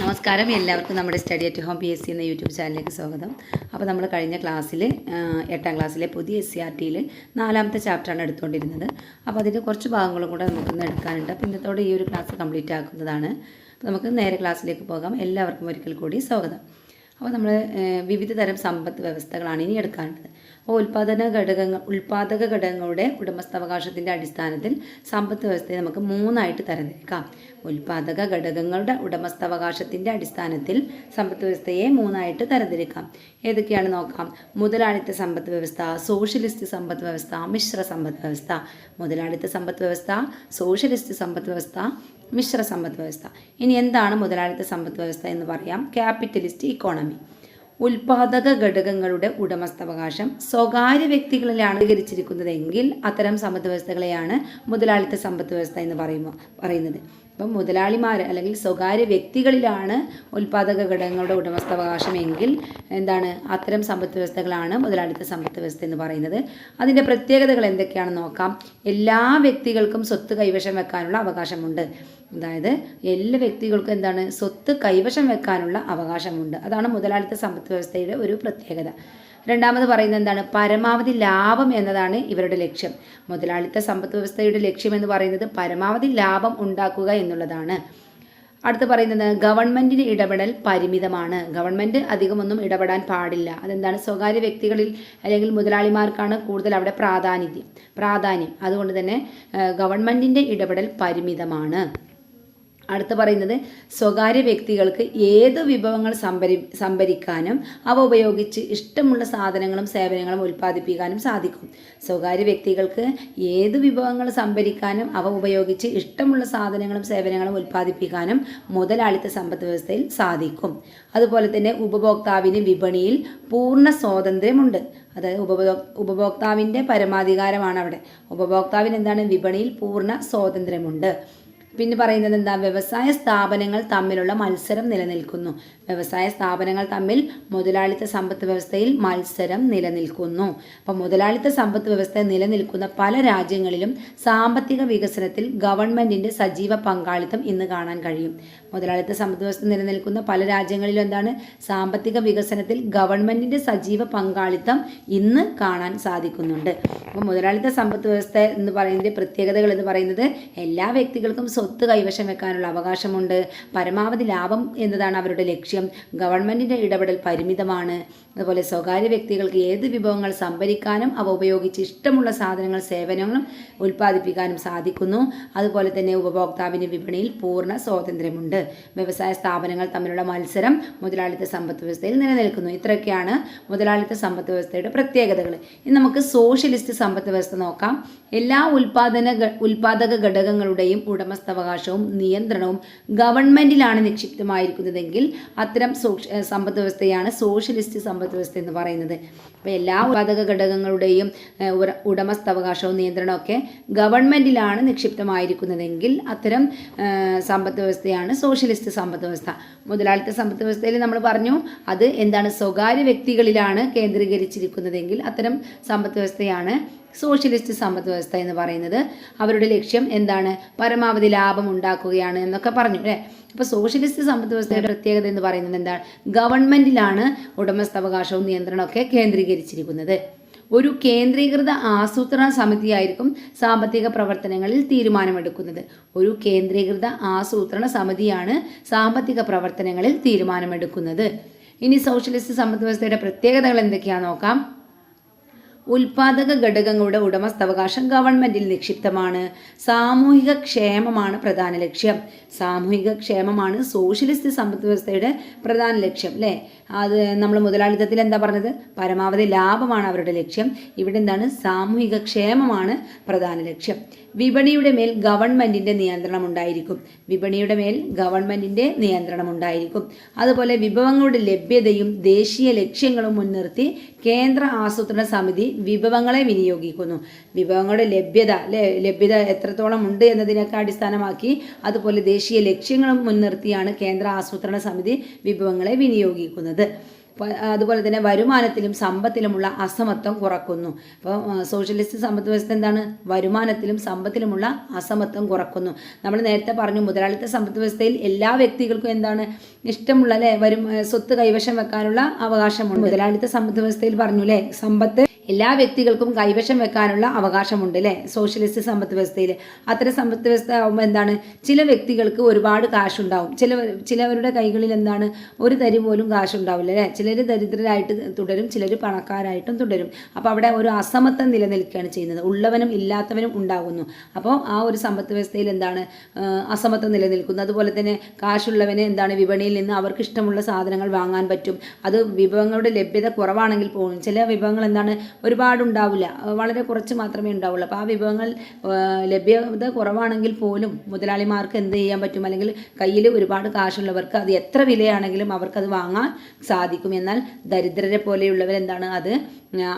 നമസ്കാരം. എല്ലാവർക്കും നമ്മുടെ study at home P S C എന്ന യൂട്യൂബ് ചാനലിലേക്ക് സ്വാഗതം. അപ്പോൾ നമ്മൾ കഴിഞ്ഞ ക്ലാസ്സിൽ എട്ടാം ക്ലാസ്സിലെ പുതിയ എസ് സി ആർ ടിയിൽ നാലാമത്തെ ചാപ്റ്ററാണ് എടുത്തുകൊണ്ടിരുന്നത്. അപ്പോൾ അതിന്റെ കുറച്ച് ഭാഗങ്ങളും കൂടെ നമുക്കൊന്ന് എടുക്കാനുണ്ട്. അപ്പോൾ ഇന്നത്തോടെ ഈ ഒരു ക്ലാസ് കംപ്ലീറ്റ് ആക്കുന്നതാണ്. അപ്പോൾ നമുക്ക് നേരെ ക്ലാസ്സിലേക്ക് പോകാം. എല്ലാവർക്കും ഒരിക്കൽ കൂടി സ്വാഗതം. അപ്പോൾ നമ്മൾ വിവിധ തരം സമ്പദ് വ്യവസ്ഥകളാണ് ഇനി എടുക്കേണ്ടത് അപ്പോൾ ഉൽപ്പാദന ഘടകങ്ങൾ ഉൽപ്പാദക ഘടകങ്ങളുടെ ഉടമസ്ഥാവകാശത്തിന്റെ അടിസ്ഥാനത്തിൽ സമ്പത്ത് വ്യവസ്ഥയെ നമുക്ക് മൂന്നായിട്ട് തരംതിരിക്കാം. ഉൽപ്പാദക ഘടകങ്ങളുടെ ഉടമസ്ഥാവകാശത്തിന്റെ അടിസ്ഥാനത്തിൽ സമ്പത്ത് വ്യവസ്ഥയെ മൂന്നായിട്ട് തരംതിരിക്കാം. ഏതൊക്കെയാണ് നോക്കാം? മുതലാളിത്ത സമ്പത്ത് വ്യവസ്ഥ സോഷ്യലിസ്റ്റ് സമ്പത്ത് വ്യവസ്ഥ മിശ്ര സമ്പത്ത് വ്യവസ്ഥ. മുതലാളിത്ത സമ്പത്ത് വ്യവസ്ഥ സോഷ്യലിസ്റ്റ് സമ്പത്ത് വ്യവസ്ഥ മിശ്ര സമ്പദ് വ്യവസ്ഥ. ഇനി എന്താണ് മുതലാളിത്ത സമ്പദ് വ്യവസ്ഥ എന്ന് പറയാം? Capitalist economy. ഉൽപാദക ഘടകങ്ങളുടെ ഉടമസ്ഥാവകാശം സ്വകാര്യ വ്യക്തികളിലാണ് അംഗീകരിച്ചിരിക്കുന്നതെങ്കിൽ അത്തരം സമ്പദ് വ്യവസ്ഥകളെയാണ് മുതലാളിത്ത സമ്പദ് വ്യവസ്ഥ എന്ന് പറയുമ്പോൾ പറയുന്നത്. അപ്പം മുതലാളിമാർ അല്ലെങ്കിൽ സ്വകാര്യ വ്യക്തികളിലാണ് ഉൽപാദക ഘടകങ്ങളുടെ ഉടമസ്ഥാവകാശം എങ്കിൽ എന്താണ് അത്തരം സമ്പദ് വ്യവസ്ഥകളാണ് മുതലാളിത്ത സമ്പദ് വ്യവസ്ഥ എന്ന് പറയുന്നത്. അതിന്റെ പ്രത്യേകതകൾ എന്തൊക്കെയാണെന്ന് നോക്കാം. എല്ലാ വ്യക്തികൾക്കും സ്വത്ത് കൈവശം വെക്കാനുള്ള അവകാശമുണ്ട്. അതായത് എല്ലാ വ്യക്തികൾക്കും എന്താണ് സ്വത്ത് കൈവശം വെക്കാനുള്ള അവകാശമുണ്ട്. അതാണ് മുതലാളിത്ത സമ്പദ് വ്യവസ്ഥയുടെ ഒരു പ്രത്യേകത. രണ്ടാമത് പറയുന്നത് എന്താണ്? പരമാവധി ലാഭം എന്നതാണ് ഇവരുടെ ലക്ഷ്യം. മുതലാളിത്ത സമ്പദ് വ്യവസ്ഥയുടെ ലക്ഷ്യം എന്ന് പറയുന്നത് പരമാവധി ലാഭം ഉണ്ടാക്കുക എന്നുള്ളതാണ്. അടുത്ത് പറയുന്നത് ഗവൺമെന്റിന് ഇടപെടൽ പരിമിതമാണ്. ഗവൺമെന്റ് അധികമൊന്നും ഇടപെടാൻ പാടില്ല. അതെന്താണ്? സ്വകാര്യ വ്യക്തികളിൽ അല്ലെങ്കിൽ മുതലാളിമാർക്കാണ് കൂടുതൽ അവിടെ പ്രാധാന്യം. പ്രാധാന്യം. അതുകൊണ്ട് തന്നെ ഗവൺമെന്റിന്റെ ഇടപെടൽ പരിമിതമാണ്. അടുത്ത് പറയുന്നത് സ്വകാര്യ വ്യക്തികൾക്ക് ഏത് വിഭവങ്ങൾ സംഭരി സംഭരിക്കാനും അവ ഉപയോഗിച്ച് ഇഷ്ടമുള്ള സാധനങ്ങളും സേവനങ്ങളും ഉൽപ്പാദിപ്പിക്കാനും സാധിക്കും. സ്വകാര്യ വ്യക്തികൾക്ക് ഏത് വിഭവങ്ങൾ സംഭരിക്കാനും അവ ഉപയോഗിച്ച് ഇഷ്ടമുള്ള സാധനങ്ങളും സേവനങ്ങളും ഉൽപ്പാദിപ്പിക്കാനും മുതലാളിത്ത സമ്പദ് വ്യവസ്ഥയിൽ സാധിക്കും. അതുപോലെ തന്നെ ഉപഭോക്താവിന് വിപണിയിൽ പൂർണ സ്വാതന്ത്ര്യമുണ്ട്. അതായത് ഉപഭോ ഉപഭോക്താവിന്റെ പരമാധികാരമാണ് അവിടെ. ഉപഭോക്താവിന് എന്താണ്? വിപണിയിൽ പൂർണ സ്വാതന്ത്ര്യമുണ്ട്. പിന്നെ പറയുന്നത് എന്താ? വ്യവസായ സ്ഥാപനങ്ങൾ തമ്മിലുള്ള മത്സരം നിലനിൽക്കുന്നു. വ്യവസായ സ്ഥാപനങ്ങൾ തമ്മിൽ മുതലാളിത്ത സമ്പത്ത് വ്യവസ്ഥയിൽ മത്സരം നിലനിൽക്കുന്നു. അപ്പോൾ മുതലാളിത്ത സമ്പത്ത് വ്യവസ്ഥ നിലനിൽക്കുന്ന പല രാജ്യങ്ങളിലും സാമ്പത്തിക വികസനത്തിൽ ഗവൺമെന്റിന്റെ സജീവ പങ്കാളിത്തം ഇന്ന് കാണാൻ കഴിയും. മുതലാളിത്ത സമ്പത്ത് വ്യവസ്ഥ നിലനിൽക്കുന്ന പല രാജ്യങ്ങളിലും എന്താണ്? സാമ്പത്തിക വികസനത്തിൽ ഗവൺമെന്റിന്റെ സജീവ പങ്കാളിത്തം ഇന്ന് കാണാൻ സാധിക്കുന്നുണ്ട്. അപ്പോൾ മുതലാളിത്ത സമ്പത്ത് വ്യവസ്ഥ എന്ന് പറയുന്നതിന്റെ പ്രത്യേകതകൾ എന്ന് പറയുന്നത് എല്ലാ വ്യക്തികൾക്കും സ്വത്ത് കൈവശം വെക്കാനുള്ള അവകാശമുണ്ട്. പരമാവധി ലാഭം എന്നതാണ് അവരുടെ ലക്ഷ്യം. ഗവൺമെന്റിന്റെ ഇടപെടൽ പരിമിതമാണ്. അതുപോലെ സ്വകാര്യ വ്യക്തികൾക്ക് ഏത് വിഭവങ്ങൾ സംഭരിക്കാനും അവ ഉപയോഗിച്ച് ഇഷ്ടമുള്ള സാധനങ്ങൾ സേവനങ്ങളും ഉൽപ്പാദിപ്പിക്കാനും സാധിക്കുന്നു. അതുപോലെ തന്നെ ഉപഭോക്താവിന് വിപണിയിൽ പൂർണ സ്വാതന്ത്ര്യമുണ്ട്. വ്യവസായ സ്ഥാപനങ്ങൾ തമ്മിലുള്ള മത്സരം മുതലാളിത്ത സമ്പത്ത് വ്യവസ്ഥയിൽ നിലനിൽക്കുന്നു. ഇത്രയൊക്കെയാണ് മുതലാളിത്ത സമ്പത്ത് വ്യവസ്ഥയുടെ പ്രത്യേകതകൾ ഇനി നമുക്ക് സോഷ്യലിസ്റ്റ് സമ്പത്ത് വ്യവസ്ഥ നോക്കാം. എല്ലാ ഉൽപാദന ഉൽപാദക ഘടകങ്ങളുടെയും ഉടമസ്ഥാവകാശവും നിയന്ത്രണവും ഗവൺമെന്റിലാണ് നിക്ഷിപ്തമായിരിക്കുന്നതെങ്കിൽ അത്തരം സമ്പദ് വ്യവസ്ഥയാണ് സോഷ്യലിസ്റ്റ് സമ്പദ് വ്യവസ്ഥ എന്ന് പറയുന്നത്. അപ്പോൾ എല്ലാ ഉൽപാദക ഘടകങ്ങളുടെയും ഉടമസ്ഥാവകാശവും നിയന്ത്രണവും ഒക്കെ ഗവൺമെന്റിലാണ് നിക്ഷിപ്തമായിരിക്കുന്നതെങ്കിൽ അത്തരം സമ്പദ് വ്യവസ്ഥയാണ് സോഷ്യലിസ്റ്റ് സമ്പദ് വ്യവസ്ഥ. മുതലാളിത്ത സമ്പദ് വ്യവസ്ഥയിൽ നമ്മൾ പറഞ്ഞു അത് എന്താണ് സ്വകാര്യ വ്യക്തികളിലാണ് കേന്ദ്രീകരിച്ചിരിക്കുന്നതെങ്കിൽ അത്തരം സമ്പദ് വ്യവസ്ഥയാണ് സോഷ്യലിസ്റ്റ് സമ്പദ് വ്യവസ്ഥ എന്ന് പറയുന്നത് അവരുടെ ലക്ഷ്യം എന്താണ്? പരമാവധി ലാഭം ഉണ്ടാക്കുകയാണ് എന്നൊക്കെ പറഞ്ഞു അല്ലേ? അപ്പോൾ സോഷ്യലിസ്റ്റ് സമ്പദ് വ്യവസ്ഥയുടെ പ്രത്യേകത എന്ന് പറയുന്നത് എന്താണ്? ഗവൺമെന്റിലാണ് ഉടമസ്ഥാവകാശവും നിയന്ത്രണമൊക്കെ കേന്ദ്രീകരിച്ചിരിക്കുന്നത്. ഒരു കേന്ദ്രീകൃത ആസൂത്രണ സമിതിയായിരിക്കും സാമ്പത്തിക പ്രവർത്തനങ്ങളിൽ തീരുമാനമെടുക്കുന്നത്. ഒരു കേന്ദ്രീകൃത ആസൂത്രണ സമിതിയാണ് സാമ്പത്തിക പ്രവർത്തനങ്ങളിൽ തീരുമാനമെടുക്കുന്നത്. ഇനി സോഷ്യലിസ്റ്റ് സമ്പദ് വ്യവസ്ഥയുടെ പ്രത്യേകതകൾ എന്തൊക്കെയാണെന്ന് നോക്കാം. ഉൽപാദക ഘടകങ്ങളുടെ ഉടമസ്ഥാവകാശം ഗവൺമെന്റിൽ നിക്ഷിപ്തമാണ്. സാമൂഹിക ക്ഷേമമാണ് പ്രധാന ലക്ഷ്യം. സാമൂഹിക ക്ഷേമമാണ് സോഷ്യലിസ്റ്റ് സമ്പദ് വ്യവസ്ഥയുടെ പ്രധാന ലക്ഷ്യം അല്ലേ അത് നമ്മൾ മുതലാളിത്തത്തിൽ എന്താ പറഞ്ഞത്? പരമാവധി ലാഭമാണ് അവരുടെ ലക്ഷ്യം. ഇവിടെ എന്താണ്? സാമൂഹിക ക്ഷേമമാണ് പ്രധാന ലക്ഷ്യം. വിപണിയുടെ മേൽ ഗവൺമെന്റിന്റെ നിയന്ത്രണം ഉണ്ടായിരിക്കും. വിപണിയുടെ മേൽ ഗവൺമെന്റിന്റെ നിയന്ത്രണം ഉണ്ടായിരിക്കും. അതുപോലെ വിഭവങ്ങളുടെ ലഭ്യതയും ദേശീയ ലക്ഷ്യങ്ങളും മുൻനിർത്തി കേന്ദ്ര ആസൂത്രണ സമിതി വിഭവങ്ങളെ വിനിയോഗിക്കുന്നു. വിഭവങ്ങളുടെ ലഭ്യത അല്ലേ ലഭ്യത എത്രത്തോളം ഉണ്ട് എന്നതിനൊക്കെ അടിസ്ഥാനമാക്കി അതുപോലെ ദേശീയ ലക്ഷ്യങ്ങളും മുൻനിർത്തിയാണ് കേന്ദ്ര ആസൂത്രണ സമിതി വിഭവങ്ങളെ വിനിയോഗിക്കുന്നത്. അതുപോലെ തന്നെ വരുമാനത്തിലും സമ്പത്തിലുമുള്ള അസമത്വം കുറക്കുന്നു. അപ്പോൾ സോഷ്യലിസ്റ്റ് സമ്പദ് വ്യവസ്ഥ എന്താണ്? വരുമാനത്തിലും സമ്പത്തിലുമുള്ള അസമത്വം കുറക്കുന്നു. നമ്മൾ നേരത്തെ പറഞ്ഞു മുതലാളിത്ത സമ്പദ് വ്യവസ്ഥയിൽ എല്ലാ വ്യക്തികൾക്കും എന്താണ്? ഇഷ്ടമുള്ള അല്ലേ? വരും സ്വത്ത് കൈവശം വെക്കാനുള്ള അവകാശമുണ്ട്. മുതലാളിത്ത സമ്പദ് വ്യവസ്ഥയിൽ പറഞ്ഞു അല്ലേ? സമ്പത്ത് എല്ലാ വ്യക്തികൾക്കും കൈവശം വെക്കാനുള്ള അവകാശമുണ്ട് അല്ലേ സോഷ്യലിസ്റ്റ് സമ്പദ് വ്യവസ്ഥയിൽ അത്തരം സമ്പദ് വ്യവസ്ഥ ആകുമ്പോൾ എന്താണ്? ചില വ്യക്തികൾക്ക് ഒരുപാട് കാശ് കാശുണ്ടാവും. ചില ചിലവരുടെ കൈകളിൽ എന്താണ്? ഒരു തരി പോലും കാശ് ഉണ്ടാവില്ല അല്ലേ ചിലർ ദരിദ്രരായിട്ട് തുടരും ചിലർ പണക്കാരായിട്ടും തുടരും. അപ്പോൾ അവിടെ ഒരു അസമത്വം നിലനിൽക്കുകയാണ് ചെയ്യുന്നത്. ഉള്ളവനും ഇല്ലാത്തവനും ഉണ്ടാകുന്നു അപ്പോൾ ആ ഒരു സമ്പദ് വ്യവസ്ഥയിൽ എന്താണ് അസമത്വം നിലനിൽക്കുന്നു. അതുപോലെ തന്നെ കാശുള്ളവനെ എന്താണ്? വിപണിയിൽ നിന്ന് അവർക്ക് ഇഷ്ടമുള്ള സാധനങ്ങൾ വാങ്ങാൻ പറ്റും. അത് വിഭവങ്ങളുടെ ലഭ്യത കുറവാണെങ്കിൽ പോലും ചില വിഭവങ്ങൾ എന്താണ്? ഒരുപാടുണ്ടാവില്ല. വളരെ കുറച്ച് മാത്രമേ ഉണ്ടാവുള്ളൂ. അപ്പോൾ ആ വിഭവങ്ങൾ ലഭ്യത കുറവാണെങ്കിൽ പോലും മുതലാളിമാർക്ക് എന്ത് ചെയ്യാൻ പറ്റും? അല്ലെങ്കിൽ കയ്യിൽ ഒരുപാട് കാശുള്ളവർക്ക് അത് എത്ര വിലയാണെങ്കിലും അവർക്കത് വാങ്ങാൻ സാധിക്കും. എന്നാൽ ദരിദ്രരെ പോലെയുള്ളവർ എന്താണ് അത്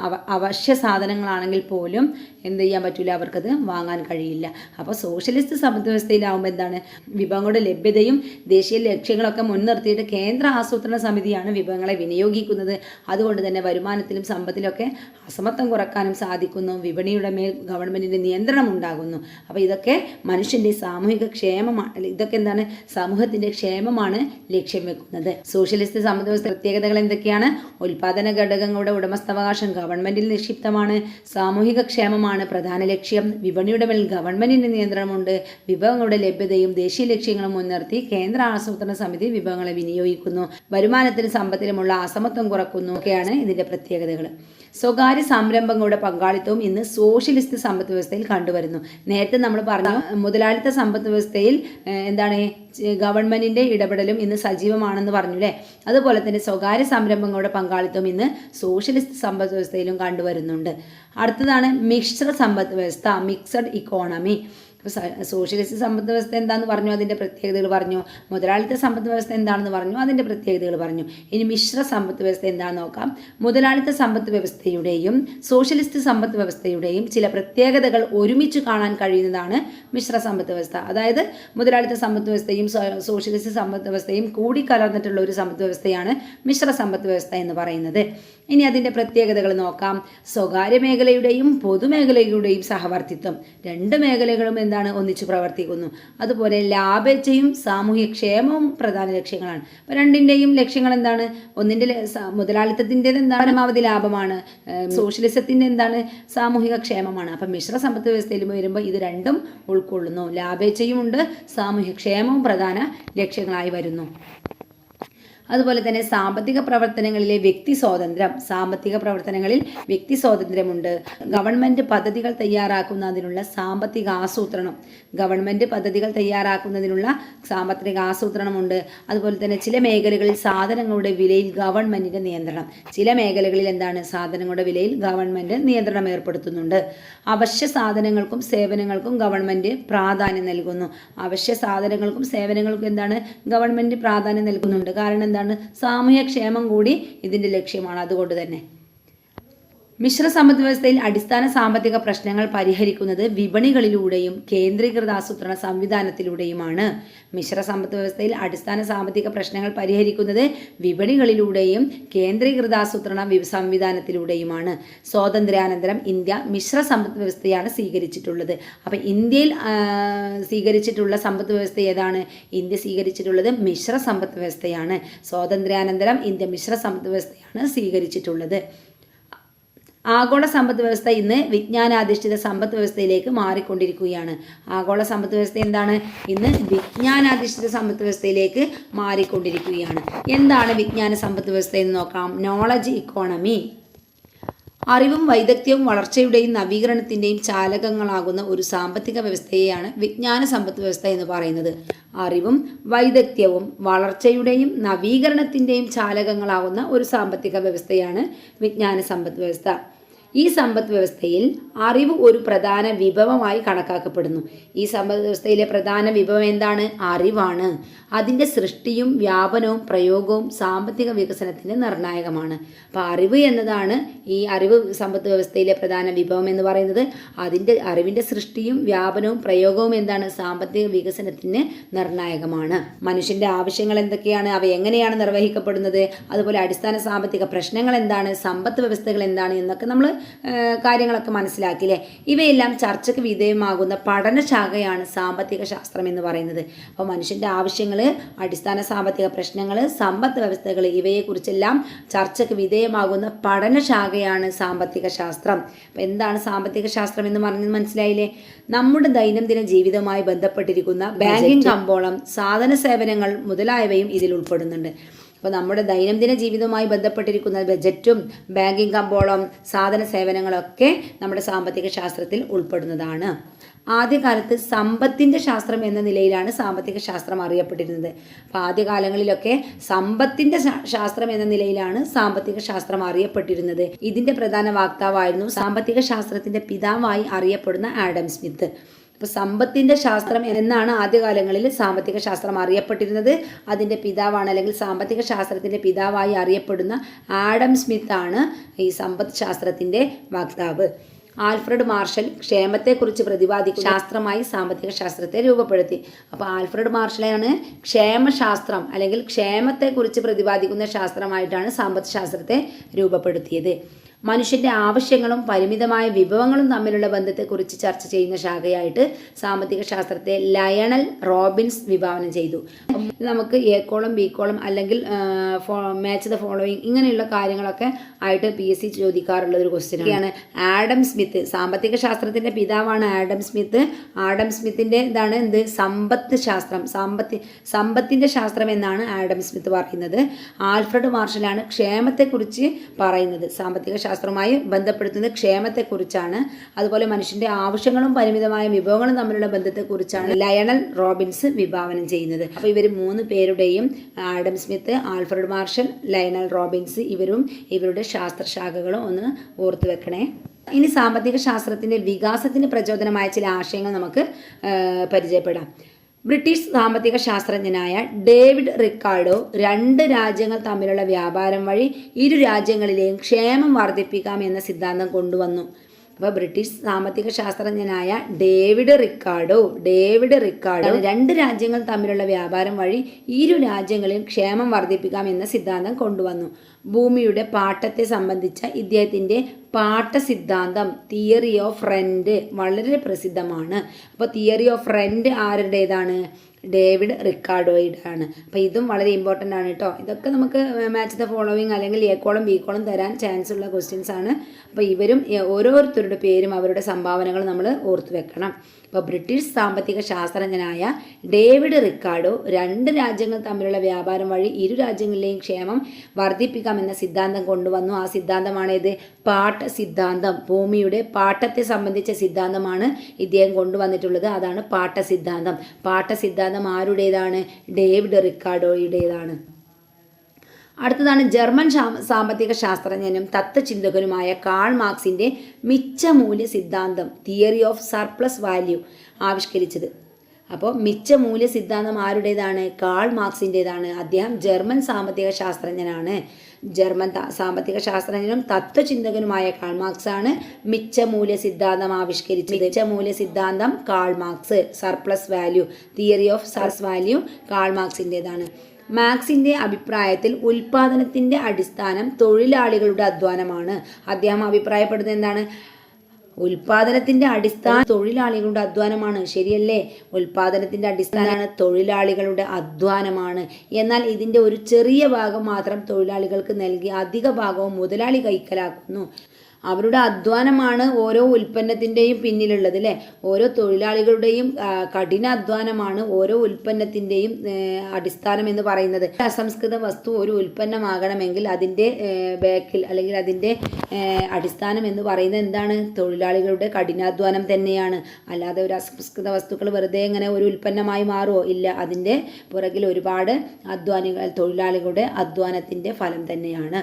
അവ അവശ്യ സാധനങ്ങളാണെങ്കിൽ പോലും എന്ത് ചെയ്യാൻ പറ്റില്ല അവർക്കത് വാങ്ങാൻ കഴിയില്ല. അപ്പോൾ സോഷ്യലിസ്റ്റ് സമ്പദ് വ്യവസ്ഥയിലാവുമ്പോൾ എന്താണ്? വിഭവങ്ങളുടെ ലഭ്യതയും ദേശീയ ലക്ഷ്യങ്ങളൊക്കെ മുൻനിർത്തിയിട്ട് കേന്ദ്ര ആസൂത്രണ സമിതിയാണ് വിഭവങ്ങളെ വിനിയോഗിക്കുന്നത്. അതുകൊണ്ട് തന്നെ വരുമാനത്തിലും സമ്പത്തിലൊക്കെ അസമത്വം കുറക്കാനും സാധിക്കുന്നു. വിപണിയുടെ മേൽ ഗവൺമെന്റിന്റെ നിയന്ത്രണം ഉണ്ടാകുന്നു. അപ്പോൾ ഇതൊക്കെ മനുഷ്യന്റെ സാമൂഹിക ക്ഷേമമാണ് ഇതൊക്കെ എന്താണ്? സമൂഹത്തിന്റെ ക്ഷേമമാണ് ലക്ഷ്യം വെക്കുന്നത്. സോഷ്യലിസ്റ്റ് സമ്പദ് വ്യവസ്ഥ പ്രത്യേകതകൾ എന്തൊക്കെയാണ്? ഉൽപാദന ഘടകങ്ങളുടെ ഉടമസ്ഥാവകാശം ഗവൺമെന്റിൽ നിക്ഷിപ്തമാണ്. സാമൂഹിക ക്ഷേമമാണ് പ്രധാന ലക്ഷ്യം. വിപണിയുടെ മേൽ ഗവൺമെന്റിന്റെ നിയന്ത്രണമുണ്ട്. വിഭവങ്ങളുടെ ലഭ്യതയും ദേശീയ ലക്ഷ്യങ്ങളും മുൻനിർത്തി കേന്ദ്ര ആസൂത്രണ സമിതി വിഭവങ്ങളെ വിനിയോഗിക്കുന്നു. വരുമാനത്തിനും സമ്പത്തിലുമുള്ള അസമത്വം കുറക്കുന്നു ഒക്കെയാണ് ഇതിന്റെ പ്രത്യേകതകൾ സ്വകാര്യ സംരംഭങ്ങളുടെ പങ്കാളിത്തവും ഇന്ന് സോഷ്യലിസ്റ്റ് സമ്പദ് വ്യവസ്ഥയിൽ കണ്ടുവരുന്നു. നേരത്തെ നമ്മൾ പറഞ്ഞു മുതലാളിത്ത സമ്പദ് വ്യവസ്ഥയിൽ എന്താണ് ഗവൺമെന്റിന്റെ ഇടപെടലും ഇന്ന് സജീവമാണെന്ന് പറഞ്ഞു അല്ലേ അതുപോലെ തന്നെ സ്വകാര്യ സംരംഭങ്ങളുടെ പങ്കാളിത്തം ഇന്ന് സോഷ്യലിസ്റ്റ് സമ്പദ് വ്യവസ്ഥയിലും കണ്ടുവരുന്നുണ്ട്. അടുത്തതാണ് മിശ്ര സമ്പദ് വ്യവസ്ഥ മിക്സഡ് ഇക്കോണമി. ഇപ്പോൾ സോഷ്യലിസ്റ്റ് സമ്പദ് വ്യവസ്ഥ എന്താണെന്ന് പറഞ്ഞു അതിന്റെ പ്രത്യേകതകൾ പറഞ്ഞു. മുതലാളിത്ത സമ്പദ് വ്യവസ്ഥ എന്താണെന്ന് പറഞ്ഞു അതിന്റെ പ്രത്യേകതകൾ പറഞ്ഞു. ഇനി മിശ്ര സമ്പദ് വ്യവസ്ഥ എന്താണെന്ന് നോക്കാം. മുതലാളിത്ത സമ്പദ് വ്യവസ്ഥയുടെയും സോഷ്യലിസ്റ്റ് സമ്പദ് വ്യവസ്ഥയുടെയും ചില പ്രത്യേകതകൾ ഒരുമിച്ച് കാണാൻ കഴിയുന്നതാണ് മിശ്ര സമ്പദ് വ്യവസ്ഥ. അതായത് മുതലാളിത്ത സമ്പദ് വ്യവസ്ഥയും സോഷ്യലിസ്റ്റ് സമ്പദ് വ്യവസ്ഥയും കൂടിക്കലർന്നിട്ടുള്ള ഒരു സമ്പദ് വ്യവസ്ഥയാണ് മിശ്ര സമ്പദ് വ്യവസ്ഥ എന്ന് പറയുന്നത്. ഇനി അതിന്റെ പ്രത്യേകതകൾ നോക്കാം. സ്വകാര്യ മേഖലയുടെയും പൊതുമേഖലയുടെയും സഹവർത്തിത്വം. രണ്ട് മേഖലകളും എന്താണ് ഒന്നിച്ചു പ്രവർത്തിക്കുന്നു. അതുപോലെ ലാഭേച്ഛയും സാമൂഹ്യ ക്ഷേമവും പ്രധാന ലക്ഷ്യങ്ങളാണ്. അപ്പോൾ രണ്ടിന്റെയും ലക്ഷ്യങ്ങൾ എന്താണ്? ഒന്നിന്റെ മുതലാളിത്തത്തിന്റെത് എന്താണ്? പരമാവധി ലാഭമാണ്. സോഷ്യലിസത്തിന്റെ എന്താണ്? സാമൂഹിക ക്ഷേമമാണ്. അപ്പം മിശ്ര സമ്പദ് വ്യവസ്ഥയിൽ വരുമ്പോൾ ഇത് രണ്ടും ഉൾക്കൊള്ളുന്നു. ലാഭേച്ഛയും ഉണ്ട് സാമൂഹ്യക്ഷേമവും പ്രധാന ലക്ഷ്യങ്ങളായി വരുന്നു. അതുപോലെ തന്നെ സാമ്പത്തിക പ്രവർത്തനങ്ങളിലെ വ്യക്തി സ്വാതന്ത്ര്യം. സാമ്പത്തിക പ്രവർത്തനങ്ങളിൽ വ്യക്തി സ്വാതന്ത്ര്യമുണ്ട്. ഗവൺമെന്റ് പദ്ധതികൾ തയ്യാറാക്കുന്നതിനുള്ള സാമ്പത്തിക ആസൂത്രണം. ഗവൺമെന്റ് പദ്ധതികൾ തയ്യാറാക്കുന്നതിനുള്ള സാമ്പത്തിക ആസൂത്രണമുണ്ട്. അതുപോലെ തന്നെ ചില മേഖലകളിൽ സാധനങ്ങളുടെ വിലയിൽ ഗവൺമെന്റിന്റെ നിയന്ത്രണം. ചില മേഖലകളിൽ എന്താണ്? സാധനങ്ങളുടെ വിലയിൽ ഗവൺമെന്റ് നിയന്ത്രണം ഏർപ്പെടുത്തുന്നുണ്ട്. അവശ്യ സാധനങ്ങൾക്കും സേവനങ്ങൾക്കും ഗവൺമെന്റ് പ്രാധാന്യം നൽകുന്നു. അവശ്യ സാധനങ്ങൾക്കും സേവനങ്ങൾക്കും എന്താണ്? ഗവൺമെന്റ് പ്രാധാന്യം നൽകുന്നുണ്ട്. കാരണം എന്താണ്? സാമൂഹ്യക്ഷേമം കൂടി ഇതിന്റെ ലക്ഷ്യമാണ്. അതുകൊണ്ട് തന്നെ മിശ്ര സമ്പദ് വ്യവസ്ഥയിൽ അടിസ്ഥാന സാമ്പത്തിക പ്രശ്നങ്ങൾ പരിഹരിക്കുന്നത് വിപണികളിലൂടെയും കേന്ദ്രീകൃത ആസൂത്രണ സംവിധാനത്തിലൂടെയുമാണ്. മിശ്ര സമ്പദ് വ്യവസ്ഥയിൽ അടിസ്ഥാന സാമ്പത്തിക പ്രശ്നങ്ങൾ പരിഹരിക്കുന്നത് വിപണികളിലൂടെയും കേന്ദ്രീകൃത ആസൂത്രണ സംവിധാനത്തിലൂടെയുമാണ്. സ്വാതന്ത്ര്യാനന്തരം ഇന്ത്യ മിശ്ര സമ്പദ് വ്യവസ്ഥയാണ് സ്വീകരിച്ചിട്ടുള്ളത്. അപ്പം ഇന്ത്യയിൽ സ്വീകരിച്ചിട്ടുള്ള സമ്പദ് വ്യവസ്ഥ ഏതാണ്? ഇന്ത്യ സ്വീകരിച്ചിട്ടുള്ളത് മിശ്ര സമ്പദ് വ്യവസ്ഥയാണ് സ്വാതന്ത്ര്യാനന്തരം ഇന്ത്യ മിശ്ര സമ്പദ് വ്യവസ്ഥയാണ് സ്വീകരിച്ചിട്ടുള്ളത്. ആഗോള സമ്പദ് വ്യവസ്ഥ ഇന്ന് വിജ്ഞാനാധിഷ്ഠിത സമ്പദ് വ്യവസ്ഥയിലേക്ക് മാറിക്കൊണ്ടിരിക്കുകയാണ്. ആഗോള സമ്പദ് വ്യവസ്ഥ എന്താണ്? ഇന്ന് വിജ്ഞാനാധിഷ്ഠിത സമ്പദ് വ്യവസ്ഥയിലേക്ക് മാറിക്കൊണ്ടിരിക്കുകയാണ്. എന്താണ് വിജ്ഞാന സമ്പദ് വ്യവസ്ഥ എന്ന് നോക്കാം. നോളജ് ഇക്കോണമി അറിവും വൈദഗ്ധ്യവും വളർച്ചയുടെയും നവീകരണത്തിന്റെയും ചാലകങ്ങളാകുന്ന ഒരു സാമ്പത്തിക വ്യവസ്ഥയെയാണ് വിജ്ഞാന സമ്പദ് വ്യവസ്ഥ എന്ന് പറയുന്നത്. അറിവും വൈദഗ്ധ്യവും വളർച്ചയുടെയും നവീകരണത്തിന്റെയും ചാലകങ്ങളാകുന്ന ഒരു സാമ്പത്തിക വ്യവസ്ഥയാണ് വിജ്ഞാന സമ്പദ് വ്യവസ്ഥ. ഈ സമ്പദ് വ്യവസ്ഥയിൽ അറിവ് ഒരു പ്രധാന വിഭവമായി കണക്കാക്കപ്പെടുന്നു. ഈ സമ്പദ് വ്യവസ്ഥയിലെ പ്രധാന വിഭവം എന്താണ്? അറിവാണ്. അതിന്റെ സൃഷ്ടിയും വ്യാപനവും പ്രയോഗവും സാമ്പത്തിക വികസനത്തിന് നിർണായകമാണ്. അപ്പോൾ അറിവ് എന്നതാണ് ഈ അറിവ് സമ്പദ് വ്യവസ്ഥയിലെ പ്രധാന വിഭവം എന്ന് പറയുന്നത്. അതിന്റെ അറിവിന്റെ സൃഷ്ടിയും വ്യാപനവും പ്രയോഗവും എന്താണ്? സാമ്പത്തിക വികസനത്തിന് നിർണായകമാണ്. മനുഷ്യന്റെ ആവശ്യങ്ങൾ എന്തൊക്കെയാണ്? അവ എങ്ങനെയാണ് നിർവഹിക്കപ്പെടുന്നത്? അതുപോലെ അടിസ്ഥാന സാമ്പത്തിക പ്രശ്നങ്ങൾ എന്താണ്? സമ്പദ് വ്യവസ്ഥകൾ എന്താണ്? എന്നൊക്കെ നമ്മൾ കാര്യങ്ങളൊക്കെ മനസ്സിലാക്കി മനസ്സിലാക്കിയില്ലേ ഇവയെല്ലാം ചർച്ചയ്ക്ക് വിധേയമാകുന്ന പഠനശാഖയാണ് സാമ്പത്തിക ശാസ്ത്രം എന്ന് പറയുന്നത്. അപ്പോൾ മനുഷ്യന്റെ ആവശ്യങ്ങൾ അടിസ്ഥാന സാമ്പത്തിക പ്രശ്നങ്ങൾ സമ്പത്ത് വ്യവസ്ഥകൾ ഇവയെക്കുറിച്ചെല്ലാം ചർച്ചയ്ക്ക് വിധേയമാകുന്ന പഠനശാഖയാണ് സാമ്പത്തിക ശാസ്ത്രം. അപ്പോൾ എന്താണ് സാമ്പത്തിക ശാസ്ത്രം എന്ന് പറഞ്ഞത് മനസ്സിലായില്ലേ? നമ്മുടെ ദൈനംദിന ജീവിതവുമായി ബന്ധപ്പെട്ടിരിക്കുന്ന ബാങ്കിങ് കമ്പോളം സാധന സേവനങ്ങൾ മുതലായവയും ഇതിൽ ഉൾപ്പെടുന്നുണ്ട്. അപ്പോൾ നമ്മുടെ ദൈനംദിന ജീവിതവുമായി ബന്ധപ്പെട്ടിരിക്കുന്ന ബജറ്റും ബാങ്കിങ് കമ്പോളം സാധന സേവനങ്ങളൊക്കെ നമ്മുടെ സാമ്പത്തിക ശാസ്ത്രത്തിൽ ഉൾപ്പെടുന്നതാണ്. ആദ്യകാലത്ത് സമ്പത്തിന്റെ ശാസ്ത്രം എന്ന നിലയിലാണ് സാമ്പത്തിക ശാസ്ത്രം അറിയപ്പെട്ടിരുന്നത്. അപ്പോൾ ആദ്യകാലങ്ങളിലൊക്കെ സമ്പത്തിന്റെ ശാസ്ത്രം എന്ന നിലയിലാണ് സാമ്പത്തിക ശാസ്ത്രം അറിയപ്പെട്ടിരുന്നത്. ഇതിന്റെ പ്രധാന വാക്താവായിരുന്നു സാമ്പത്തിക ശാസ്ത്രത്തിന്റെ പിതാവായി അറിയപ്പെടുന്ന ആഡം സ്മിത്ത്. അപ്പോൾ സമ്പത്തിന്റെ ശാസ്ത്രം എന്നാണ് ആദ്യകാലങ്ങളിൽ സാമ്പത്തിക ശാസ്ത്രം അറിയപ്പെട്ടിരുന്നത്. അതിന്റെ പിതാവാണ് അല്ലെങ്കിൽ സാമ്പത്തിക ശാസ്ത്രത്തിന്റെ പിതാവായി അറിയപ്പെടുന്ന ആഡം സ്മിത്ത് ആണ് ഈ സമ്പത്ത് ശാസ്ത്രത്തിന്റെ വക്താവ്. ആൽഫ്രഡ് മാർഷൽ ക്ഷേമത്തെക്കുറിച്ച് പ്രതിപാദി ശാസ്ത്രമായി സാമ്പത്തിക ശാസ്ത്രത്തെ രൂപപ്പെടുത്തി. അപ്പോൾ ആൽഫ്രഡ് മാർഷലാണ് ക്ഷേമശാസ്ത്രം അല്ലെങ്കിൽ ക്ഷേമത്തെക്കുറിച്ച് പ്രതിപാദിക്കുന്ന ശാസ്ത്രമായിട്ടാണ് സാമ്പത്തിക ശാസ്ത്രത്തെ രൂപപ്പെടുത്തിയത്. മനുഷ്യന്റെ ആവശ്യങ്ങളും പരിമിതമായ വിഭവങ്ങളും തമ്മിലുള്ള ബന്ധത്തെക്കുറിച്ച് ചർച്ച ചെയ്യുന്ന ശാഖയായിട്ട് സാമ്പത്തിക ശാസ്ത്രത്തെ ലയണൽ റോബിൻസ് വിഭാവനം ചെയ്തു. നമുക്ക് എ കോളം ബി കോളം അല്ലെങ്കിൽ മാച്ച് ദ ഫോളോയിങ് ഇങ്ങനെയുള്ള കാര്യങ്ങളൊക്കെ ആയിട്ട് പി എസ് സി ചോദിക്കാറുള്ള ഒരു ക്വസ്റ്റ്യനാണ് ആഡം സ്മിത്ത്. സാമ്പത്തിക ശാസ്ത്രത്തിന്റെ പിതാവാണ് ആഡം സ്മിത്ത്. ആഡം സ്മിത്തിന്റെ ഇതാണ് എന്ത്? സമ്പത്ത് ശാസ്ത്രം. സമ്പത്തി സമ്പത്തിന്റെ ശാസ്ത്രം എന്നാണ് ആഡം സ്മിത്ത് പറയുന്നത്. ആൽഫ്രഡ് മാർഷലാണ് ക്ഷേമത്തെക്കുറിച്ച് പറയുന്നത്. സാമ്പത്തിക ശാസ്ത്രവുമായി ബന്ധപ്പെടുത്തുന്നത് ക്ഷേമത്തെക്കുറിച്ചാണ്. അതുപോലെ മനുഷ്യന്റെ ആവശ്യങ്ങളും പരിമിതമായ വിഭവങ്ങളും തമ്മിലുള്ള ബന്ധത്തെക്കുറിച്ചാണ് ലയണൽ റോബിൻസ് വിഭാവനം ചെയ്യുന്നത്. അപ്പോൾ ഇവർ മൂന്ന് പേരുടെയും Adam Smith Alfred Marshall Lionel Robbins ഇവരും ഇവരുടെ ശാസ്ത്രശാഖകളും ഒന്ന് ഓർത്തു വെക്കണേ. ഇനി സാമ്പത്തിക ശാസ്ത്രത്തിന്റെ വികാസത്തിന് പ്രചോദനമായ ചില ആശയങ്ങൾ നമുക്ക് പരിചയപ്പെടാം. ബ്രിട്ടീഷ് സാമ്പത്തിക ശാസ്ത്രജ്ഞനായ ഡേവിഡ് റിക്കാർഡോ രണ്ട് രാജ്യങ്ങൾ തമ്മിലുള്ള വ്യാപാരം വഴി ഇരു രാജ്യങ്ങളിലെയും ക്ഷേമം വർദ്ധിപ്പിക്കാം എന്ന സിദ്ധാന്തം കൊണ്ടുവന്നു. അപ്പോൾ ബ്രിട്ടീഷ് സാമ്പത്തിക ശാസ്ത്രജ്ഞനായ ഡേവിഡ് റിക്കാർഡോ ഡേവിഡ് റിക്കാർഡോ രണ്ട് രാജ്യങ്ങൾ തമ്മിലുള്ള വ്യാപാരം വഴി ഇരു രാജ്യങ്ങളിൽ ക്ഷേമം വർദ്ധിപ്പിക്കാം എന്ന സിദ്ധാന്തം കൊണ്ടുവന്നു. ഭൂമിയുടെ പാട്ടത്തെ സംബന്ധിച്ച ഇദ്ദേഹത്തിന്റെ പാട്ട സിദ്ധാന്തം തിയറി ഓഫ് റെന്റ് വളരെ പ്രസിദ്ധമാണ്. അപ്പോൾ തിയറി ഓഫ് റെന്റ് ആരുടേതാണ്? ഡേവിഡ് റിക്കാർഡോയിഡ് ആണ് അപ്പോൾ ഇതും വളരെ ഇമ്പോർട്ടന്റ് ആണ് കേട്ടോ ഇതൊക്കെ നമുക്ക് മാച്ച് ദ ഫോളോവിങ് അല്ലെങ്കിൽ എ കോളം ബി കോളം തരാൻ ചാൻസ് ഉള്ള ക്വസ്റ്റ്യൻസ് ആണ്. അപ്പോൾ ഇവരും ഓരോരുത്തരുടെ പേരും അവരുടെ സംഭാവനകൾ നമ്മൾ ഓർത്തു വെക്കണം. അപ്പോൾ ബ്രിട്ടീഷ് സാമ്പത്തിക ശാസ്ത്രജ്ഞനായ ഡേവിഡ് റിക്കാർഡോ രണ്ട് രാജ്യങ്ങൾ തമ്മിലുള്ള വ്യാപാരം വഴി ഇരു രാജ്യങ്ങളിലെയും ക്ഷേമം വർദ്ധിപ്പിക്കാമെന്ന സിദ്ധാന്തം കൊണ്ടുവന്നു. ആ സിദ്ധാന്തമാണ് ഇത് പാട്ട സിദ്ധാന്തം. ഭൂമിയുടെ പാട്ടത്തെ സംബന്ധിച്ച സിദ്ധാന്തമാണ് ഇദ്ദേഹം കൊണ്ടുവന്നിട്ടുള്ളത്. അതാണ് പാട്ട സിദ്ധാന്തം. പാട്ട സിദ്ധാന്തം ആരുടേതാണ്? ഡേവിഡ് റിക്കാർഡോയുടേതാണ്. അടുത്തതാണ് ജർമ്മൻ സാമ്പത്തിക ശാസ്ത്രജ്ഞനും തത്വചിന്തകനുമായ കാൾ മാർക്സിന്റെ മിച്ചമൂല്യ സിദ്ധാന്തം തിയറി ഓഫ് സർപ്ലസ് വാല്യൂ ആവിഷ്കരിച്ചത്. അപ്പോൾ മിച്ചമൂല്യ സിദ്ധാന്തം ആരുടേതാണ്? കാൾ മാർക്സിന്റേതാണ് അദ്ദേഹം ജർമ്മൻ സാമ്പത്തിക ശാസ്ത്രജ്ഞനാണ്. ജർമ്മൻ സാമ്പത്തിക ശാസ്ത്രജ്ഞനും തത്വചിന്തകനുമായ കാൾ മാർക്സ് ആണ് മിച്ചമൂല്യ സിദ്ധാന്തം ആവിഷ്കരിച്ചത്. മിച്ചമൂല്യ സിദ്ധാന്തം Karl Marx surplus value theory of surplus value Karl മാർക്സിന്റെതാണ് മാക്സിന്റെ അഭിപ്രായത്തിൽ ഉൽപാദനത്തിന്റെ അടിസ്ഥാനം തൊഴിലാളികളുടെ അധ്വാനമാണ്. അദ്ദേഹം അഭിപ്രായപ്പെടുന്നത് എന്താണ്? ഉൽപാദനത്തിന്റെ അടിസ്ഥാനം തൊഴിലാളികളുടെ അധ്വാനമാണ്. ശരിയല്ലേ? ഉൽപാദനത്തിന്റെ അടിസ്ഥാനമാണ് തൊഴിലാളികളുടെ അധ്വാനമാണ്. എന്നാൽ ഇതിന്റെ ഒരു ചെറിയ ഭാഗം മാത്രം തൊഴിലാളികൾക്ക് നൽകി അധിക ഭാഗവും മുതലാളി കൈക്കലാക്കുന്നു. അവരുടെ അധ്വാനമാണ് ഓരോ ഉൽപ്പന്നത്തിന്റെയും പിന്നിലുള്ളത് അല്ലേ ഓരോ തൊഴിലാളികളുടെയും കഠിന അധ്വാനമാണ് ഓരോ ഉൽപ്പന്നത്തിന്റെയും അടിസ്ഥാനം എന്ന് പറയുന്നത്. അസംസ്കൃത വസ്തു ഒരു ഉൽപ്പന്നമാകണമെങ്കിൽ അതിന്റെ ബാക്കിൽ അല്ലെങ്കിൽ അതിന്റെ അടിസ്ഥാനം എന്ന് പറയുന്നത് എന്താണ്? തൊഴിലാളികളുടെ കഠിനാധ്വാനം തന്നെയാണ്. അല്ലാതെ ഒരു അസംസ്കൃത വസ്തുക്കൾ വെറുതെ ഇങ്ങനെ ഒരു ഉൽപ്പന്നമായി മാറുമോ ഇല്ല. അതിന്റെ പുറകിൽ ഒരുപാട് അധ്വാനികൾ തൊഴിലാളികളുടെ അധ്വാനത്തിന്റെ ഫലം തന്നെയാണ്.